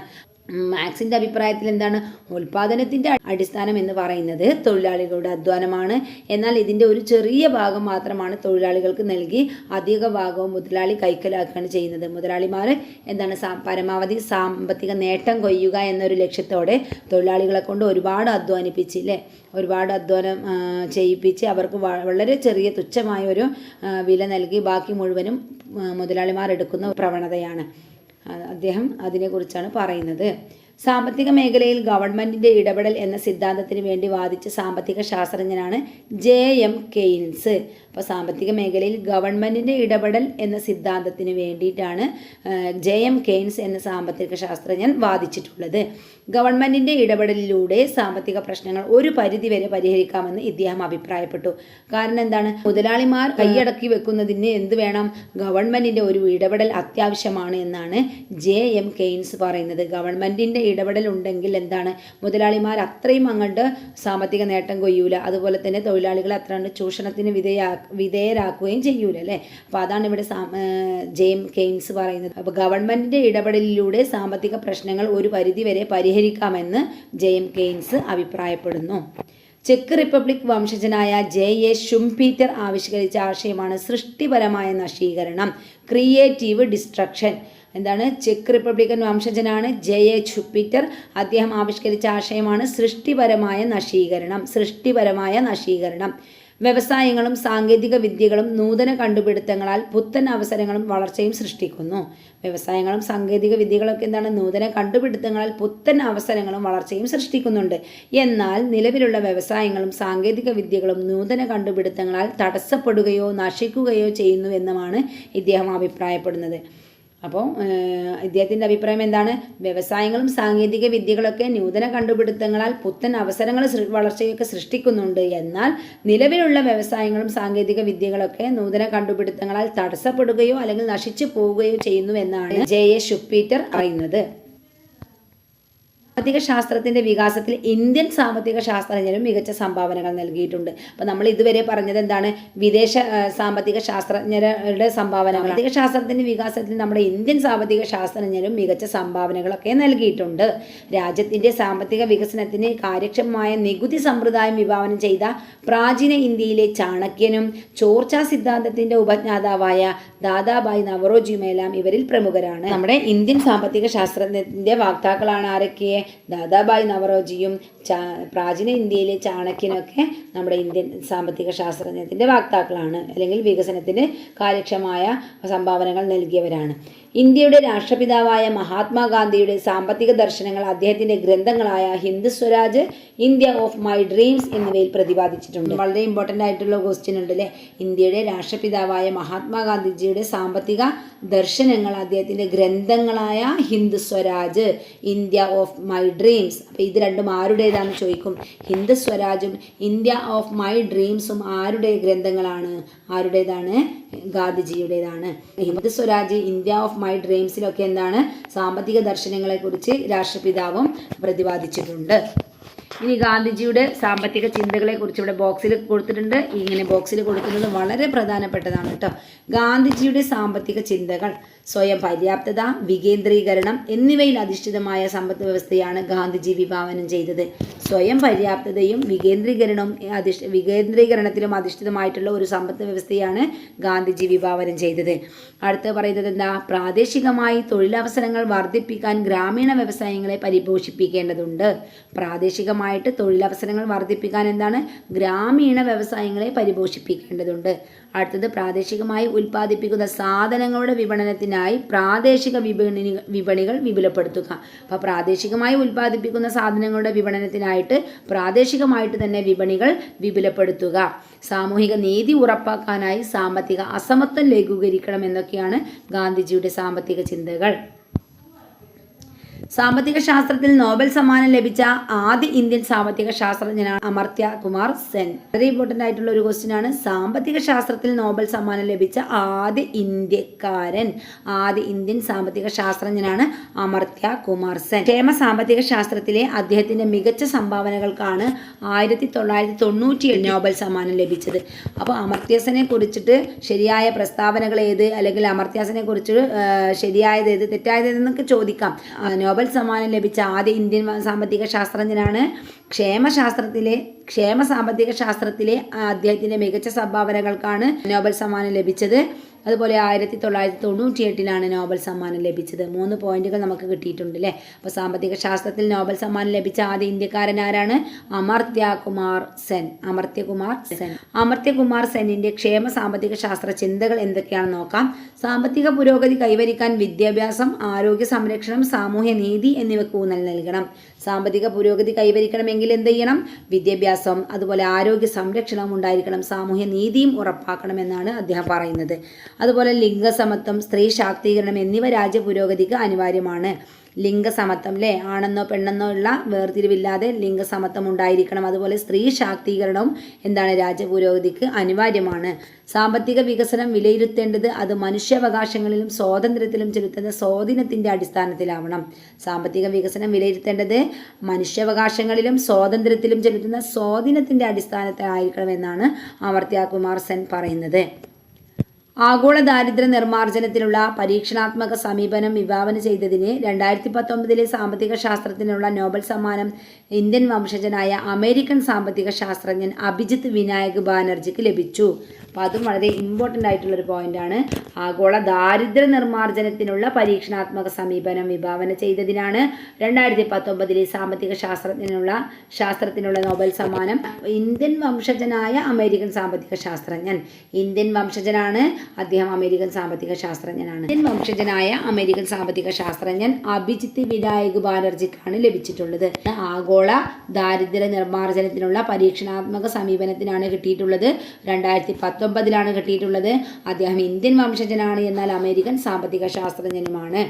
മാക്സിന്റെ അഭിപ്രായത്തിൽ എന്താണ്? ഉൽപാദനത്തിന്റെ അടിസ്ഥാനം എന്ന് പറയുന്നത് തൊഴിലാളികളുടെ അധ്വാനമാണ്. എന്നാൽ ഇതിന്റെ ഒരു ചെറിയ ഭാഗം മാത്രമാണ് തൊഴിലാളികൾക്ക് നൽകി അധിക ഭാഗവും മുതലാളി കൈക്കലാക്കുകയാണ് ചെയ്യുന്നത്. മുതലാളിമാർ എന്താണ് പരമാവധി സാമ്പത്തിക നേട്ടം കൊയ്യുക എന്നൊരു ലക്ഷ്യത്തോടെ തൊഴിലാളികളെ കൊണ്ട് ഒരുപാട് അധ്വാനിപ്പിച്ച് അല്ലേ ഒരുപാട് അധ്വാനം ചെയ്യിപ്പിച്ച് അവർക്ക് വളരെ ചെറിയ തുച്ഛമായ ഒരു വില നൽകി ബാക്കി മുഴുവനും മുതലാളിമാർ എടുക്കുന്ന പ്രവണതയാണ്. അദ്ദേഹം അതിനെക്കുറിച്ചാണ് പറയുന്നത്. സാമ്പത്തിക മേഖലയിൽ ഗവൺമെന്റിന്റെ ഇടപെടൽ എന്ന സിദ്ധാന്തത്തിന് വേണ്ടി വാദിച്ച സാമ്പത്തിക ശാസ്ത്രജ്ഞനാണ് ജെ എം കെയ്ൻസ്. അപ്പോൾ സാമ്പത്തിക മേഖലയിൽ ഗവൺമെന്റിന്റെ ഇടപെടൽ എന്ന സിദ്ധാന്തത്തിന് വേണ്ടിയിട്ടാണ് ജെ എം കെയ്ൻസ് എന്ന സാമ്പത്തിക ശാസ്ത്രജ്ഞൻ വാദിച്ചിട്ടുള്ളത്. ഗവൺമെന്റിന്റെ ഇടപെടലിലൂടെ സാമ്പത്തിക പ്രശ്നങ്ങൾ ഒരു പരിധിവരെ പരിഹരിക്കാമെന്ന് ഇദ്ദേഹം അഭിപ്രായപ്പെട്ടു. കാരണം എന്താണ്? മുതലാളിമാർ കൈയടക്കി വെക്കുന്നതിന് എന്ത് വേണം? ഗവൺമെന്റിന്റെ ഒരു ഇടപെടൽ അത്യാവശ്യമാണ് എന്നാണ് ജെ എം കെയ്ൻസ് പറയുന്നത്. ഗവൺമെന്റിന്റെ ഇടപെടൽ ഉണ്ടെങ്കിൽ എന്താണ്? മുതലാളിമാർ അത്രയും അങ്ങോട്ട് സാമ്പത്തിക നേട്ടം കൊയ്യൂല. അതുപോലെ തന്നെ തൊഴിലാളികളെ അത്ര ചൂഷണത്തിന് വിധേയ വിധേയരാക്കുകയും ചെയ്യൂല അല്ലേ? അതാണ് ഇവിടെ ജെയിം കെയ്ൻസ് പറയുന്നത്. അപ്പോൾ ഗവൺമെന്റിന്റെ ഇടപെടലിലൂടെ സാമ്പത്തിക പ്രശ്നങ്ങൾ ഒരു പരിധിവരെ പരിഹരിക്കാമെന്ന് ജെയിം കെയ്ൻസ് അഭിപ്രായപ്പെടുന്നു. ചെക്ക് റിപ്പബ്ലിക് വംശജനായ ജെ എ ഷുംപീറ്റർ ആവിഷ്കരിച്ച ആശയമാണ് സൃഷ്ടിപരമായ നശീകരണം ക്രിയേറ്റീവ് ഡിസ്ട്രക്ഷൻ. എന്താണ്? ചെക്ക് റിപ്പബ്ലിക്കൻ വംശജനാണ് ജെ എ ഷുപ്പീറ്റർ അദ്ദേഹം ആവിഷ്കരിച്ച ആശയമാണ് സൃഷ്ടിപരമായ നശീകരണം സൃഷ്ടിപരമായ നശീകരണം. വ്യവസായങ്ങളും സാങ്കേതിക വിദ്യകളും നൂതന കണ്ടുപിടുത്തങ്ങളാൽ പുത്തൻ അവസരങ്ങളും വളർച്ചയും സൃഷ്ടിക്കുന്നു. വ്യവസായങ്ങളും സാങ്കേതിക വിദ്യകളൊക്കെ എന്താണ്? നൂതന കണ്ടുപിടുത്തങ്ങളാൽ പുത്തൻ അവസരങ്ങളും വളർച്ചയും സൃഷ്ടിക്കുന്നുണ്ട്. എന്നാൽ നിലവിലുള്ള വ്യവസായങ്ങളും സാങ്കേതിക വിദ്യകളും നൂതന കണ്ടുപിടുത്തങ്ങളാൽ തടസ്സപ്പെടുകയോ നശിക്കുകയോ ചെയ്യുന്നു എന്നുമാണ് ഇദ്ദേഹം അഭിപ്രായപ്പെടുന്നത്. അപ്പോൾ ഇദ്ദേഹത്തിന്റെ അഭിപ്രായം എന്താണ്? വ്യവസായങ്ങളും സാങ്കേതിക വിദ്യകളൊക്കെ നൂതന കണ്ടുപിടുത്തങ്ങളാൽ പുത്തൻ അവസരങ്ങൾ വളർച്ചയൊക്കെ സൃഷ്ടിക്കുന്നുണ്ട്. എന്നാൽ നിലവിലുള്ള വ്യവസായങ്ങളും സാങ്കേതിക വിദ്യകളൊക്കെ നൂതന കണ്ടുപിടുത്തങ്ങളാൽ തടസ്സപ്പെടുകയോ അല്ലെങ്കിൽ നശിച്ചു പോവുകയോ ചെയ്യുന്നു എന്നാണ് ജെ എ ഷുപ്പീറ്റർ പറയുന്നത്. സാമ്പത്തിക ശാസ്ത്രത്തിന്റെ വികാസത്തിൽ ഇന്ത്യൻ സാമ്പത്തിക ശാസ്ത്രജ്ഞരും മികച്ച സംഭാവനകൾ നൽകിയിട്ടുണ്ട്. അപ്പോൾ നമ്മൾ ഇതുവരെ പറഞ്ഞത് എന്താണ്? വിദേശ സാമ്പത്തിക ശാസ്ത്രജ്ഞരുടെ സംഭാവനകൾ. സാമ്പത്തിക ശാസ്ത്രത്തിന്റെ വികാസത്തിൽ നമ്മുടെ ഇന്ത്യൻ സാമ്പത്തിക ശാസ്ത്രജ്ഞരും മികച്ച സംഭാവനകളൊക്കെ നൽകിയിട്ടുണ്ട്. രാജ്യത്തിന്റെ സാമ്പത്തിക വികസനത്തിന് കാര്യക്ഷമമായ നികുതി സമ്പ്രദായം വിഭാവനം ചെയ്ത പ്രാചീന ഇന്ത്യയിലെ ചാണക്യനും ചോർച്ചാ സിദ്ധാന്തത്തിന്റെ ഉപജ്ഞാതാവായ ദാദാബായ് നവറോജിയുമെല്ലാം ഇവരിൽ പ്രമുഖരാണ്. നമ്മുടെ ഇന്ത്യൻ സാമ്പത്തിക ശാസ്ത്രജ്ഞത്തിന്റെ വാക്താക്കളാണ് ആരൊക്കെ? ദാദാബായ് നവറോജിയും പ്രാചീന ഇന്ത്യയിലെ ചാണക്യനൊക്കെ നമ്മുടെ ഇന്ത്യൻ സാമ്പത്തിക ശാസ്ത്രജ്ഞത്തിന്റെ വാക്താക്കളാണ് അല്ലെങ്കിൽ വികസനത്തിന് കാര്യക്ഷമമായ സംഭാവനകൾ നൽകിയവരാണ്. ഇന്ത്യയുടെ രാഷ്ട്രപിതാവായ മഹാത്മാഗാന്ധിയുടെ സാമ്പത്തിക ദർശനങ്ങൾ അദ്ദേഹത്തിന്റെ ഗ്രന്ഥങ്ങളായ Hindu Swaraj India of my dreams എന്നിവയിൽ പ്രതിപാദിച്ചിട്ടുണ്ട്. വളരെ ഇമ്പോർട്ടന്റ് ആയിട്ടുള്ള ക്വസ്റ്റ്യൻ ഉണ്ട് അല്ലേ ഇന്ത്യയുടെ രാഷ്ട്രപിതാവായ മഹാത്മാഗാന്ധിജിയുടെ സാമ്പത്തിക ദർശനങ്ങൾ അദ്ദേഹത്തിന്റെ ഗ്രന്ഥങ്ങളായ Hindu Swaraj India of my dreams. അപ്പോൾ ഇത് രണ്ടും ആരുടേതാണെന്ന് ചോദിക്കും? ഹിന്ദു സ്വരാജും ഇന്ത്യ ഓഫ് മൈ ഡ്രീംസും ആരുടെ ഗ്രന്ഥങ്ങളാണ്? ആരുടേതാണ്? ഗാന്ധിജിയുടേതാണ്. ഹിമത് സ്വരാജ് ഇന്ത്യ ഓഫ് മൈ ഡ്രീംസിലൊക്കെ എന്താണ് സാമ്പത്തിക ദർശനങ്ങളെക്കുറിച്ച് രാഷ്ട്രപിതാവും പ്രതിപാദിച്ചിട്ടുണ്ട്. ഇനി ഗാന്ധിജിയുടെ സാമ്പത്തിക ചിന്തകളെ കുറിച്ച് ഇവിടെ ബോക്സിൽ കൊടുത്തിട്ടുണ്ട്. ഇങ്ങനെ ബോക്സിൽ കൊടുക്കുന്നത് വളരെ പ്രധാനപ്പെട്ടതാണ് കേട്ടോ. ഗാന്ധിജിയുടെ സാമ്പത്തിക ചിന്തകൾ. സ്വയം പര്യാപ്തത വികേന്ദ്രീകരണം എന്നിവയിൽ അധിഷ്ഠിതമായ സമ്പദ് വ്യവസ്ഥയാണ് ഗാന്ധിജി വിഭാവനം ചെയ്തത്. സ്വയം പര്യാപ്തതയും വികേന്ദ്രീകരണവും അധിഷ് വികേന്ദ്രീകരണത്തിലും അധിഷ്ഠിതമായിട്ടുള്ള ഒരു സമ്പദ് വ്യവസ്ഥയാണ് ഗാന്ധിജി വിഭാവനം ചെയ്തത്. അടുത്ത് പറയുന്നത് എന്താ? പ്രാദേശികമായി തൊഴിലവസരങ്ങൾ വർദ്ധിപ്പിക്കാൻ ഗ്രാമീണ വ്യവസായങ്ങളെ പരിപോഷിപ്പിക്കേണ്ടതുണ്ട്. പ്രാദേശികമായിട്ട് തൊഴിലവസരങ്ങൾ വർദ്ധിപ്പിക്കാൻ എന്താണ്? ഗ്രാമീണ വ്യവസായങ്ങളെ പരിപോഷിപ്പിക്കേണ്ടതുണ്ട്. അടുത്തത് പ്രാദേശികമായി ഉൽപ്പാദിപ്പിക്കുന്ന സാധനങ്ങളുടെ വിപണനത്തിനായി പ്രാദേശിക വിപണി വിപണികൾ വിപുലപ്പെടുത്തുക. അപ്പോൾ പ്രാദേശികമായി ഉൽപ്പാദിപ്പിക്കുന്ന സാധനങ്ങളുടെ വിപണനത്തിനായിട്ട് പ്രാദേശികമായിട്ട് തന്നെ വിപണികൾ വിപുലപ്പെടുത്തുക. സാമൂഹിക നീതി ഉറപ്പാക്കാനായി സാമ്പത്തിക അസമത്വം ലഘൂകരിക്കണം എന്നൊക്കെയാണ് ഗാന്ധിജിയുടെ സാമ്പത്തിക ചിന്തകൾ. സാമ്പത്തിക ശാസ്ത്രത്തിൽ നോബൽ സമ്മാനം ലഭിച്ച ആദ്യ ഇന്ത്യൻ സാമ്പത്തിക ശാസ്ത്രജ്ഞനാണ് അമർത്യ കുമാർ സെൻ. വളരെ ഇമ്പോർട്ടന്റ് ആയിട്ടുള്ള ഒരു ക്വസ്റ്റ്യൻ ആണ്. സാമ്പത്തിക ശാസ്ത്രത്തിൽ നോബൽ സമ്മാനം ലഭിച്ച ആദ്യ ഇന്ത്യക്കാരൻ ആദ്യ ഇന്ത്യൻ സാമ്പത്തിക ശാസ്ത്രജ്ഞനാണ് അമർത്യ കുമാർ സെൻ. ക്ഷേമ സാമ്പത്തിക ശാസ്ത്രത്തിലെ അദ്ദേഹത്തിന്റെ മികച്ച സംഭാവനകൾക്കാണ് ആയിരത്തി തൊള്ളായിരത്തി തൊണ്ണൂറ്റി നോബൽ സമ്മാനം ലഭിച്ചത്. അപ്പോൾ അമർത്യാസനെ കുറിച്ചിട്ട് ശരിയായ പ്രസ്താവനകൾ ഏത്? അല്ലെങ്കിൽ അമർത്യാസനെ കുറിച്ച് ശരിയായത് ഏത്? തെറ്റായത് ഏതെന്നൊക്കെ ചോദിക്കാം. നോബൽ നോബൽ സമ്മാനം ലഭിച്ച ആദ്യ ഇന്ത്യൻ സാമ്പത്തിക ശാസ്ത്രജ്ഞനാണ്. ക്ഷേമശാസ്ത്രത്തിലെ ക്ഷേമ സാമ്പത്തിക ശാസ്ത്രത്തിലെ അദ്ദേഹത്തിന്റെ മികച്ച സംഭാവനകൾക്കാണ് നോബൽ സമ്മാനം ലഭിച്ചത്. അതുപോലെ ആയിരത്തി തൊള്ളായിരത്തി തൊണ്ണൂറ്റി എട്ടിലാണ് നോബൽ സമ്മാനം ലഭിച്ചത്. മൂന്ന് പോയിന്റുകൾ നമുക്ക് കിട്ടിയിട്ടുണ്ട് അല്ലേ അപ്പോൾ സാമ്പത്തിക ശാസ്ത്രത്തിൽ നോബൽ സമ്മാനം ലഭിച്ച ആദ്യ ഇന്ത്യക്കാരൻ ആരാണ്? അമർത്യ കുമാർ സെൻ. അമർത്യകുമാർ സെൻ. അമർത്യകുമാർ സെന്നിന്റെ ക്ഷേമ സാമ്പത്തിക ശാസ്ത്ര ചിന്തകൾ എന്തൊക്കെയാണെന്ന് നോക്കാം. സാമ്പത്തിക പുരോഗതി കൈവരിക്കാൻ വിദ്യാഭ്യാസം ആരോഗ്യ സംരക്ഷണം സാമൂഹ്യ നീതി എന്നിവയ്ക്ക് ഊന്നൽ നൽകണം. സാമ്പത്തിക പുരോഗതി കൈവരിക്കണമെങ്കിൽ എന്ത് ചെയ്യണം? വിദ്യാഭ്യാസം അതുപോലെ ആരോഗ്യ സംരക്ഷണവും ഉണ്ടായിരിക്കണം സാമൂഹ്യ നീതിയും ഉറപ്പാക്കണമെന്നാണ് അദ്ദേഹം പറയുന്നത്. അതുപോലെ ലിംഗസമത്വം സ്ത്രീ ശാക്തീകരണം എന്നിവ രാജ്യ പുരോഗതിക്ക് അനിവാര്യമാണ്. ലിംഗസമത്വം അല്ലേ ആണെന്നോ പെണ്ണെന്നോ ഉള്ള വേർതിരിവില്ലാതെ ലിംഗസമത്വം ഉണ്ടായിരിക്കണം. അതുപോലെ സ്ത്രീ ശാക്തീകരണവും എന്താണ് രാജ്യപുരോഗതിക്ക് അനിവാര്യമാണ്. സാമ്പത്തിക വികസനം വിലയിരുത്തേണ്ടത് അത് മനുഷ്യാവകാശങ്ങളിലും സ്വാതന്ത്ര്യത്തിലും ചെലുത്തുന്ന സ്വാധീനത്തിന്റെ അടിസ്ഥാനത്തിലാവണം. സാമ്പത്തിക വികസനം വിലയിരുത്തേണ്ടത് മനുഷ്യാവകാശങ്ങളിലും സ്വാതന്ത്ര്യത്തിലും ചെലുത്തുന്ന സ്വാധീനത്തിന്റെ അടിസ്ഥാനത്തിലായിരിക്കണമെന്നാണ് അമർത്യ കുമാർ സെൻ പറയുന്നത്. ആഗോള ദാരിദ്ര്യ നിർമ്മാർജനത്തിനുള്ള പരീക്ഷണാത്മക സമീപനം വിഭാവന ചെയ്തതിന് രണ്ടായിരത്തി പത്തൊമ്പതിലെ സാമ്പത്തിക ശാസ്ത്രത്തിനുള്ള നോബൽ സമ്മാനം ഇന്ത്യൻ വംശജനായ അമേരിക്കൻ സാമ്പത്തിക ശാസ്ത്രജ്ഞൻ അഭിജിത്ത് വിനായക് ബാനർജിക്ക് ലഭിച്ചു. അപ്പോൾ അതും വളരെ ഇമ്പോർട്ടന്റ് ആയിട്ടുള്ളൊരു പോയിന്റാണ് ആഗോള ദാരിദ്ര്യ നിർമ്മാർജനത്തിനുള്ള പരീക്ഷണാത്മക സമീപനം വിഭാവന ചെയ്തതിനാണ് രണ്ടായിരത്തി പത്തൊമ്പതിലെ സാമ്പത്തിക ശാസ്ത്രജ്ഞനുള്ള ശാസ്ത്രത്തിനുള്ള നോബൽ സമ്മാനം ഇന്ത്യൻ വംശജനായ അമേരിക്കൻ സാമ്പത്തിക ശാസ്ത്രജ്ഞൻ. ഇന്ത്യൻ വംശജനാണ് അദ്ദേഹം അമേരിക്കൻ സാമ്പത്തിക ശാസ്ത്രജ്ഞനാണ്. ഇന്ത്യൻ വംശജനായ അമേരിക്കൻ സാമ്പത്തിക ശാസ്ത്രജ്ഞൻ അഭിജിത്ത് വിനായക് ബാനർജിക്കാണ് ലഭിച്ചിട്ടുള്ളത്. ആഗോള ദാരിദ്ര്യ നിർമ്മാർജനത്തിനുള്ള പരീക്ഷണാത്മക സമീപനത്തിനാണ് കിട്ടിയിട്ടുള്ളത്. രണ്ടായിരത്തി പത്തൊമ്പതിലാണ് കിട്ടിയിട്ടുള്ളത്. അദ്ദേഹം ഇന്ത്യൻ വംശജനാണ് എന്നാൽ അമേരിക്കൻ സാമ്പത്തിക ശാസ്ത്രജ്ഞനുമാണ്.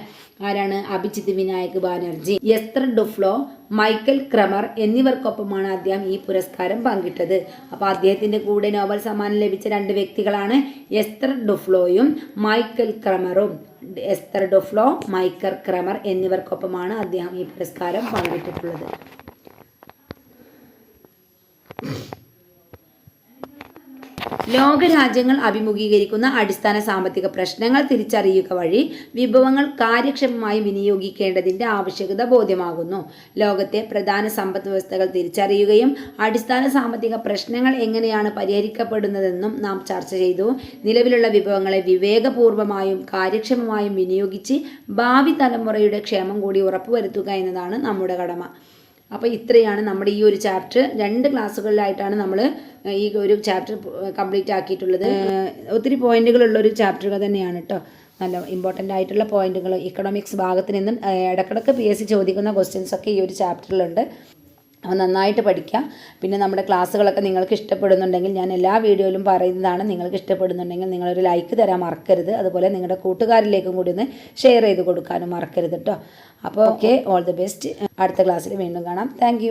ആരാണ്? Abhijit Vinayak Banerjee. Esther Duflo Michael Kremer എന്നിവർക്കൊപ്പമാണ് അദ്ദേഹം ഈ പുരസ്കാരം പങ്കിട്ടത്. അപ്പോൾ അദ്ദേഹത്തിന്റെ കൂടെ നോബൽ സമ്മാനം ലഭിച്ച രണ്ട് വ്യക്തികളാണ് എസ്തർ ഡുഫ്ലോയും മൈക്കൽ ക്രമറും എസ്തർ ഡുഫ്ലോ മൈക്കൽ ക്രമർ എന്നിവർക്കൊപ്പമാണ് അദ്ദേഹം ഈ പുരസ്കാരം പങ്കിട്ടിട്ടുള്ളത്. ലോകരാജ്യങ്ങൾ അഭിമുഖീകരിക്കുന്ന അടിസ്ഥാന സാമ്പത്തിക പ്രശ്നങ്ങൾ തിരിച്ചറിയുക വഴി വിഭവങ്ങൾ കാര്യക്ഷമമായി വിനിയോഗിക്കേണ്ടതിന്റെ ആവശ്യകത ബോധ്യമാകുന്നു. ലോകത്തെ പ്രധാന സമ്പദ് വ്യവസ്ഥകൾ തിരിച്ചറിയുകയും അടിസ്ഥാന സാമ്പത്തിക പ്രശ്നങ്ങൾ എങ്ങനെയാണ് പരിഹരിക്കപ്പെടുന്നതെന്നും നാം ചർച്ച ചെയ്തു. നിലവിലുള്ള വിഭവങ്ങളെ വിവേകപൂർവമായും കാര്യക്ഷമമായും വിനിയോഗിച്ച് ഭാവി തലമുറയുടെ ക്ഷേമം കൂടി ഉറപ്പുവരുത്തുക എന്നതാണ് നമ്മുടെ കടമ. അപ്പോൾ ഇത്രയാണ് നമ്മുടെ ഈ ഒരു ചാപ്റ്റർ. രണ്ട് ക്ലാസ്സുകളിലായിട്ടാണ് നമ്മൾ ഈ ഒരു ചാപ്റ്റർ കംപ്ലീറ്റ് ആക്കിയിട്ടുള്ളത്. ഒത്തിരി പോയിന്റുകളുള്ള ഒരു ചാപ്റ്റർ തന്നെയാണ് കേട്ടോ നല്ല ഇമ്പോർട്ടന്റ് ആയിട്ടുള്ള പോയിന്റുകൾ ഇക്കണോമിക്സ് ഭാഗത്ത് നിന്നും ഇടക്കിടക്ക് പി എസ് സി ചോദിക്കുന്ന ക്വസ്റ്റ്യൻസ് ഒക്കെ ഈ ഒരു ചാപ്റ്ററിലുണ്ട് അപ്പോൾ നന്നായിട്ട് പഠിക്കാം. പിന്നെ നമ്മുടെ ക്ലാസ്സുകളൊക്കെ നിങ്ങൾക്ക് ഇഷ്ടപ്പെടുന്നുണ്ടെങ്കിൽ ഞാൻ എല്ലാ വീഡിയോയിലും പറയുന്നതാണ്. നിങ്ങൾക്ക് ഇഷ്ടപ്പെടുന്നുണ്ടെങ്കിൽ നിങ്ങളൊരു ലൈക്ക് തരാൻ മറക്കരുത്. അതുപോലെ നിങ്ങളുടെ കൂട്ടുകാരിലേക്കും കൂടി ഒന്ന് ഷെയർ ചെയ്ത് കൊടുക്കാനും മറക്കരുത് കേട്ടോ അപ്പോൾ ഓക്കെ ഓൾ ദി ബെസ്റ്റ് അടുത്ത ക്ലാസ്സിൽ വീണ്ടും കാണാം. താങ്ക്